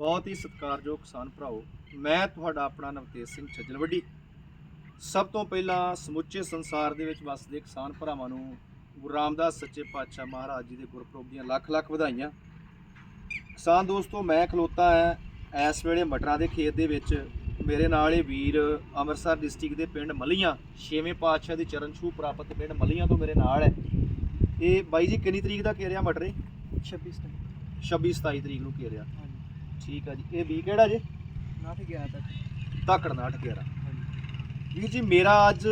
ਬਹੁਤ ਹੀ ਸਤਿਕਾਰਯੋਗ ਕਿਸਾਨ ਭਰਾਓ ਮੈਂ ਤੁਹਾਡਾ ਆਪਣਾ ਨਵਤੇਜ ਸਿੰਘ ਛੱਜਲਵੱਡੀ। ਸਭ ਤੋਂ ਪਹਿਲਾਂ ਸਮੁੱਚੇ ਸੰਸਾਰ ਦੇ ਵਿੱਚ ਵਸਦੇ ਕਿਸਾਨ ਭਰਾਵਾਂ ਨੂੰ ਗੁਰੂ ਰਾਮਦਾਸ ਸੱਚੇ ਪਾਤਸ਼ਾਹ ਮਹਾਰਾਜ ਜੀ ਦੇ ਗੁਰਪੁਰਬ ਦੀਆਂ ਲੱਖ ਲੱਖ ਵਧਾਈਆਂ। ਕਿਸਾਨ ਦੋਸਤੋ ਮੈਂ ਖਲੋਤਾ ਹਾਂ। ਇਸ ਵੇਲੇ ਮਟਰਾਂ ਦੇ ਖੇਤ ਦੇ ਵਿੱਚ ਮੇਰੇ ਨਾਲ ਇਹ ਵੀਰ ਅੰਮ੍ਰਿਤਸਰ ਡਿਸਟ੍ਰਿਕਟ ਦੇ ਪਿੰਡ ਮਲੀਆਂ ਛੇਵੇਂ ਪਾਤਸ਼ਾਹ ਦੀ ਚਰਨ ਛੂਹ ਪ੍ਰਾਪਤ ਪਿੰਡ ਮਲੀਆਂ ਤੋਂ ਮੇਰੇ ਨਾਲ ਹੈ। ਇਹ ਬਾਈ ਜੀ ਕਿੰਨੀ ਤਰੀਕ ਦਾ ਘੇਰਿਆ ਮਟਰ ਇਹ? 26 ਤੱਕ 26 27 ਤਰੀਕ ਨੂੰ ਹਾਂਜੀ। ਠੀਕ ਆ ਜੀ। ਇਹ ਵੀ ਕਿਹੜਾ ਜੇ? ਨਾ ਤੇ ਗਿਆ ਤੱਕ। ਧਾਕੜ ਨਾਟ ਘੇਰਾ ਹਾਂਜੀ। ਵੀਰ ਜੀ ਮੇਰਾ ਅੱਜ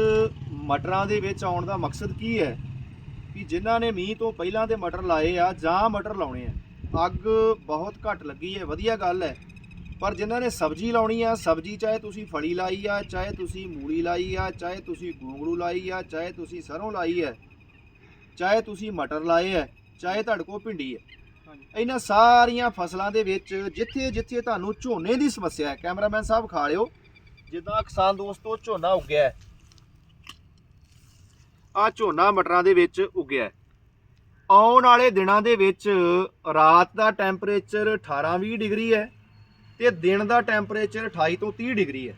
ਮਟਰਾਂ ਦੇ ਵਿੱਚ ਆਉਣ ਦਾ ਮਕਸਦ ਕੀ ਹੈ? ਕਿ ਜਿਨ੍ਹਾਂ ਨੇ ਮੀਂਹ ਤੋਂ ਪਹਿਲਾਂ ਦੇ ਮਟਰ ਲਾਏ ਆ ਜਾਂ ਮਟਰ ਲਾਉਣੇ ਆ। ਅੱਗ ਬਹੁਤ ਘੱਟ ਲੱਗੀ ਹੈ ਵਧੀਆ ਗੱਲ ਹੈ। ਪਰ ਜਿਨ੍ਹਾਂ ਨੇ ਸਬਜ਼ੀ ਲਾਉਣੀ ਆ ਸਬਜ਼ੀ ਚਾਹੇ ਤੁਸੀਂ ਫੜੀ ਲਾਈ ਆ ਚਾਹੇ ਤੁਸੀਂ ਮੂਲੀ ਲਾਈ ਆ ਚਾਹੇ ਤੁਸੀਂ ਗੋਂਗਲੂ ਲਾਈ ਆ ਚਾਹੇ ਤੁਸੀਂ ਸਰੋਂ ਲਾਈ ਹੈ ਚਾਹੇ ਤੁਸੀਂ ਮਟਰ ਲਾਏ ਆ ਚਾਹੇ ਤੁਹਾਡੇ ਕੋਲ ਭਿੰਡੀ ਹੈ। ਇਹਨਾਂ ਸਾਰੀਆਂ ਫਸਲਾਂ ਦੇ ਵਿੱਚ ਜਿੱਥੇ ਜਿੱਥੇ ਤੁਹਾਨੂੰ ਝੋਨੇ ਦੀ ਸਮੱਸਿਆ ਹੈ, ਕੈਮਰਾਮੈਨ ਸਾਹਿਬ ਖਾ ਲਿਓ। ਜਿੱਦਾਂ ਕਿਸਾਨ ਦੋਸਤੋ, ਝੋਨਾ ਉੱਗਿਆ ਆ ਝੋਨਾ ਮਟਰਾਂ ਦੇ ਵਿੱਚ ਉੱਗਿਆ ਆਉਣ ਵਾਲੇ ਦਿਨਾਂ ਦੇ ਵਿੱਚ ਰਾਤ ਦਾ ਟੈਂਪਰੇਚਰ 18-20 ਡਿਗਰੀ ਹੈ ਤੇ ਦਿਨ ਦਾ ਟੈਂਪਰੇਚਰ 28 ਤੋਂ 30 ਡਿਗਰੀ ਹੈ।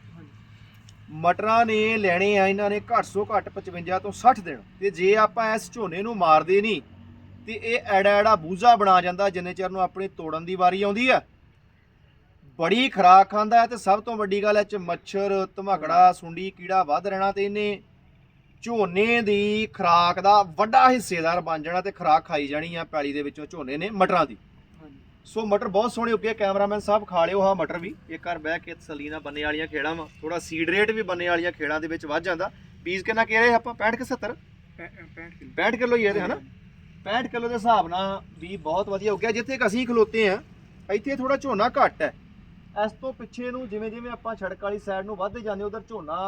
ਮਟਰਾਂ ਨੇ ਲੈਣੇ ਆ, ਇਹਨਾਂ ਨੇ ਘੱਟ ਸੋ ਘੱਟ 55 ਤੋਂ 60 ਦਿਨ। ਤੇ ਜੇ ਆਪਾਂ ਇਸ ਝੋਨੇ ਨੂੰ ਮਾਰਦੇ ਨਹੀਂ ਤੇ ਇਹ ਐੜਾ ਐੜਾ ਬੂਝਾ ਬਣਾ ਜਾਂਦਾ ਜਿੰਨੇ ਚਿਰ ਨੂੰ ਆਪਣੀ ਤੋੜਨ ਦੀ ਵਾਰੀ ਆਉਂਦੀ ਆ। ਬੜੀ ਖਰਾਕ ਖਾਂਦਾ ਹੈ ਤੇ ਸਭ ਤੋਂ ਵੱਡੀ ਗੱਲ ਇਹ ਚ ਮੱਛਰ ਧਮਕੜਾ ਸੁੰਡੀ ਕੀੜਾ ਵੱਧ ਰਹਿਣਾ ਤੇ ਇਹਨੇ ਝੋਨੇ ਦੀ ਖਰਾਕ ਦਾ ਵੱਡਾ ਹਿੱਸੇਦਾਰ ਬਣ ਜਾਣਾ ਤੇ ਖਰਾਕ ਖਾਈ ਜਾਣੀ ਆ ਪੈਲੀ ਦੇ ਵਿੱਚੋਂ ਝੋਨੇ ਨੇ ਮਟਰਾਂ ਦੀ। ਸੋ ਮਟਰ ਬਹੁਤ ਸੋਹਣੇ ਉੱਗੇ ਕੈਮਰਾਮੈਨ ਸਾਹਿਬ ਖਾ ਲਿਓ ਹਾਂ ਮਟਰ ਵੀ। ਇੱਕ ਵਾਰ ਬਹਿ ਕੇ ਤਸੱਲੀ ਨਾਲ ਬੰਨੇ ਵਾਲੀਆਂ ਖੇੜਾਂ ਵਾ। ਥੋੜਾ ਸੀਡ ਰੇਟ ਵੀ ਬੰਨੇ ਵਾਲੀਆਂ ਖੇੜਾਂ ਦੇ ਵਿੱਚ ਵੱਧ ਜਾਂਦਾ। ਪੀਸ ਕਿੰਨਾ ਕਹਿ ਰਹੇ ਆਪਾਂ? 65 ਕਿ 70 65 ਕਿਲੋ। 65 ਕਿਲੋ ਹੀ ਇਹਦੇ ਹਨਾ? 65 ਕਿਲੋ ਦੇ ਹਿਸਾਬ ਨਾਲ ਵੀ ਬਹੁਤ ਵਧੀਆ ਉੱਗਿਆ, ਜਿੱਥੇ ਕਿ ਅਸੀਂ ਖਲੋਤੇ ਆ ਇੱਥੇ ਥੋੜਾ ਝੋਨਾ ਘੱਟ ਹੈ। ਇਸ ਤੋਂ ਪਿੱਛੇ ਨੂੰ ਜਿਵੇਂ ਜਿਵੇਂ ਆਪਾਂ ਸੜਕ ਵਾਲੀ ਸਾਈਡ ਨੂੰ ਵੱਧਦੇ ਜਾਂਦੇ ਉਧਰ ਝੋਨਾ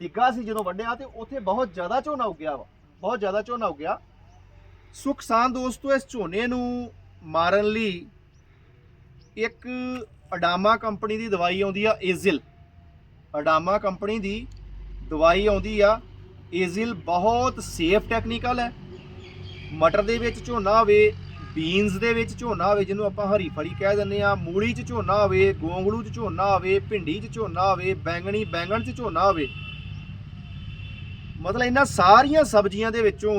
ਡਿੱਗਾ ਸੀ ਜਦੋਂ ਵੱਢਿਆ ਤੇ ਉੱਥੇ ਬਹੁਤ ਜ਼ਿਆਦਾ ਝੋਨਾ ਉੱਗਿਆ ਵਾ, ਬਹੁਤ ਜ਼ਿਆਦਾ ਝੋਨਾ ਉੱਗਿਆ। ਸੋ ਕਿਸਾਨ ਦੋਸਤੋ, ਇਸ ਝੋਨੇ ਨੂੰ ਮਾਰਨ ਲਈ ਇੱਕ ਅਡਾਮਾ ਕੰਪਨੀ ਦੀ ਦਵਾਈ ਆਉਂਦੀ ਆ ਏਜ਼ਿਲ। ਅਡਾਮਾ ਕੰਪਨੀ ਦੀ ਦਵਾਈ ਆਉਂਦੀ ਆ ਏਜ਼ਿਲ, ਬਹੁਤ ਸੇਫ ਟੈਕਨੀਕਲ ਹੈ। ਮਟਰ ਦੇ ਵਿੱਚ ਝੋਨਾ ਹੋਵੇ ਬੀਨਸ ਦੇ ਵਿੱਚ ਝੋਨਾ ਹੋਵੇ, ਜਿਹਨੂੰ ਆਪਾਂ ਹਰੀ ਫਲੀ ਕਹਿ ਦਿੰਦੇ ਆ ਮੂਲੀ 'ਚ ਝੋਨਾ ਹੋਵੇ, ਗੋਂਗਲੂ 'ਚ ਝੋਨਾ ਹੋਵੇ, ਭਿੰਡੀ 'ਚ ਝੋਨਾ ਹੋਵੇ, ਬੈਂਗਣੀ, ਬੈਂਗਣ 'ਚ ਝੋਨਾ ਹੋਵੇ, ਮਤਲਬ ਇਹਨਾਂ ਸਾਰੀਆਂ ਸਬਜ਼ੀਆਂ ਦੇ ਵਿੱਚੋਂ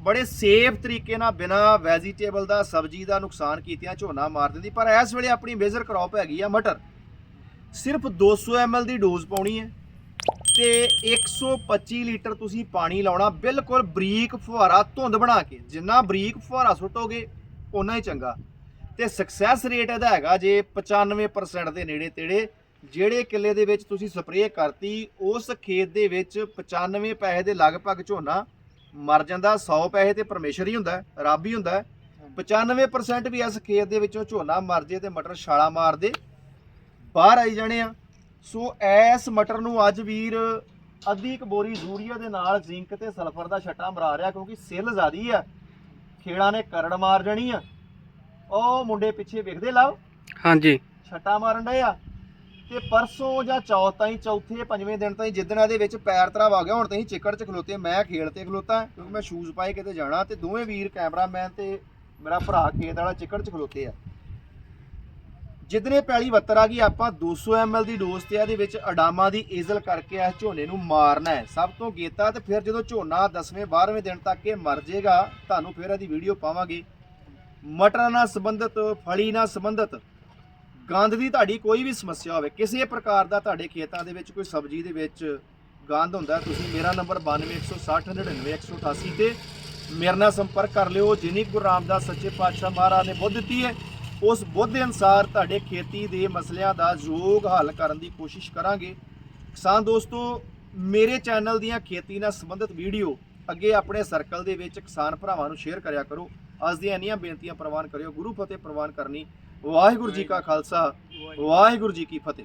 ਬੜੇ ਸੇਫ ਤਰੀਕੇ ਨਾਲ ਬਿਨਾ ਵੈਜੀਟੇਬਲ ਦਾ ਸਬਜ਼ੀ ਦਾ ਨੁਕਸਾਨ ਕੀਤਿਆਂ ਝੋਨਾ ਮਾਰ ਦਿੰਦੀ। ਪਰ ਇਸ ਵੇਲੇ ਆਪਣੀ ਮੇਜਰ ਕ੍ਰੌਪ ਹੈਗੀ ਆ ਮਟਰ। ਸਿਰਫ 200 ml ਦੀ ਡੋਜ਼ ਪਾਉਣੀ ਹੈ। ਤੇ 125 ਲੀਟਰ ਤੁਸੀਂ ਪਾਣੀ ਲਾਉਣਾ, ਬਿਲਕੁਲ ਬਰੀਕ ਫੁਹਾਰਾ ਧੁੰਦ ਬਣਾ ਕੇ। ਜਿੰਨਾ ਬਰੀਕ ਫੁਹਾਰਾ ਸੁੱਟੋਗੇ ਉਨਾ ਹੀ ਚੰਗਾ। ਤੇ ਸਕਸੈਸ ਰੇਟ ਇਹਦਾ ਹੈਗਾ ਜੇ 95% ਦੇ ਨੇੜੇ ਤੇੜੇ ਜਿਹੜੇ ਕਿੱਲੇ ਦੇ ਵਿੱਚ ਤੁਸੀਂ ਸਪਰੇਅ ਕਰਤੀ, ਉਸ ਖੇਤ ਦੇ ਵਿੱਚ 95 ਪੈਸੇ ਦੇ ਲਗਭਗ ਝੋਨਾ ਮਰ ਜਾਂਦਾ। 100 ਪੈਸੇ ਤੇ ਪਰਮੇਸ਼ਰ ਹੀ ਹੁੰਦਾ, ਰੱਬ ਹੀ ਹੁੰਦਾ। ਹੈ। 95% ਵੀ ਇਸ ਖੇਤ ਦੇ ਵਿੱਚੋਂ ਝੋਨਾ ਮਰ ਜੇ ਤੇ ਮਟਰ ਛਾਲਾ ਮਾਰ ਦੇ। ਬਾਹਰ ਆਈ ਜਾਣੇ ਆ। ਸੋ ਐਸ ਮਟਰ ਨੂੰ ਅੱਜ ਵੀਰ ਅੱਧੀ ਕੁ ਬੋਰੀ ਯੂਰੀਆ ਦੇ ਨਾਲ ਜ਼ਿੰਕ ਤੇ ਸਲਫਰ ਦਾ ਛੱਟਾ ਮਰਾ ਰਿਹਾ ਕਿਉਂਕਿ ਸਿੱਲ ਜ਼ਿਆਦੀ ਆ। ਖੇੜਾਂ ਨੇ ਕਰੜ ਮਾਰ ਜਾਣੀ ਆ। ਉਹ ਮੁੰਡੇ ਪਿੱਛੇ ਵੇਖਦੇ ਲਾਓ। ਹਾਂਜੀ। ਛੱਟਾ ਮਾਰਨ ਡਏ ਆ। ਤੇ ਪਰਸੋਂ ਜਾਂ ਚੌਥ ਤਾਈਂ ਚੌਥੇ ਪੰਜਵੇਂ ਦਿਨ ਤਾਈਂ ਜਿੱਦਣ ਇਹਦੇ ਵਿੱਚ ਪੈਰ ਧਰਾਵ ਆ ਗਿਆ ਹੁਣ ਤਾਈਂ ਚਿੱਕੜ 'ਚ ਖਲੋਤੇ ਮੈਂ ਖੇਲ ਤੇ ਖਲੋਤਾ ਕਿਉਂਕਿ ਮੈਂ ਸ਼ੂਜ਼ ਪਾਏ ਕਿਤੇ ਜਾਣਾ। ਤੇ ਦੋਵੇਂ ਵੀਰ ਕੈਮਰਾਮੈਨ ਤੇ ਮੇਰਾ ਭਰਾ ਖੇਤ ਵਾਲਾ ਚਿੱਕੜ 'ਚ ਖਲੋਤੇ ਆ। ਜਿੱਦਨੇ ਪੈਲੀ ਵੱਤਰ ਆ ਗਈ, ਆਪਾਂ 200 ml ਦੀ ਡੋਜ਼ ਤੇ ਇਹਦੇ ਵਿੱਚ ਅਡਾਮਾ ਦੀ ਏਜ਼ਲ ਕਰਕੇ ਇਸ ਝੋਨੇ ਨੂੰ ਮਾਰਨਾ ਹੈ। ਸਭ ਤੋਂ ਗੇਤਾ ਤੇ ਫਿਰ ਜਦੋਂ ਝੋਨਾ 10ਵੇਂ 12ਵੇਂ ਦਿਨ ਤੱਕ ਇਹ ਮਰ ਜਾਏਗਾ, ਤੁਹਾਨੂੰ ਫਿਰ ਇਹਦੀ ਵੀਡੀਓ ਪਾਵਾਂਗੇ। ਮਟਰਾਂ ਨਾਲ ਸੰਬੰਧਿਤ, ਫਲੀ ਨਾਲ ਸੰਬੰਧਿਤ। ਗੰਦ ਦੀ ਤੁਹਾਡੀ ਕੋਈ ਵੀ ਸਮੱਸਿਆ ਹੋਵੇ, ਕਿਸੇ ਪ੍ਰਕਾਰ ਦਾ ਤੁਹਾਡੇ ਖੇਤਾਂ ਦੇ ਵਿੱਚ ਕੋਈ ਸਬਜ਼ੀ ਦੇ ਵਿੱਚ ਗੰਦ ਹੁੰਦਾ ਤੁਸੀਂ ਮੇਰਾ ਨੰਬਰ 9216099188 ਤੇ ਮੇਰੇ ਨਾਲ ਸੰਪਰਕ ਕਰ ਲਿਓ। ਜਿਨੀ ਗੁਰੂ ਰਾਮਦਾਸ ਸੱਚੇ ਪਾਤਸ਼ਾਹ ਮਹਾਰਾਜ ਨੇ ਬੁੱਧ ਦਿੱਤੀ ਹੈ ਉਸ ਬੁੱਧ ਦੇ ਅਨਸਾਰ ਤੁਹਾਡੇ ਖੇਤੀ ਦੇ ਮਸਲਿਆਂ ਦਾ ਯੋਗ ਹੱਲ ਕਰਨ ਦੀ ਕੋਸ਼ਿਸ਼ ਕਰਾਂਗੇ। ਕਿਸਾਨ ਦੋਸਤੋ ਮੇਰੇ ਚੈਨਲ ਦੀਆਂ ਖੇਤੀ ਨਾਲ ਸੰਬੰਧਿਤ ਵੀਡੀਓ ਅੱਗੇ ਆਪਣੇ ਸਰਕਲ ਦੇ ਵਿੱਚ ਕਿਸਾਨ ਭਰਾਵਾਂ ਨੂੰ ਸ਼ੇਅਰ ਕਰਿਆ ਕਰੋ। ਅੱਜ ਦੀਆਂ ਇੰਨੀਆਂ ਬੇਨਤੀਆਂ ਪ੍ਰਵਾਨ ਕਰਿਓ। ਗੁਰੂ ਫਤਿਹ ਪ੍ਰਵਾਨ ਕਰਨੀ। ਵਾਹਿਗੁਰੂ ਜੀ ਕਾ ਖਾਲਸਾ। ਵਾਹਿਗੁਰੂ ਜੀ ਕੀ ਫਤਿਹ।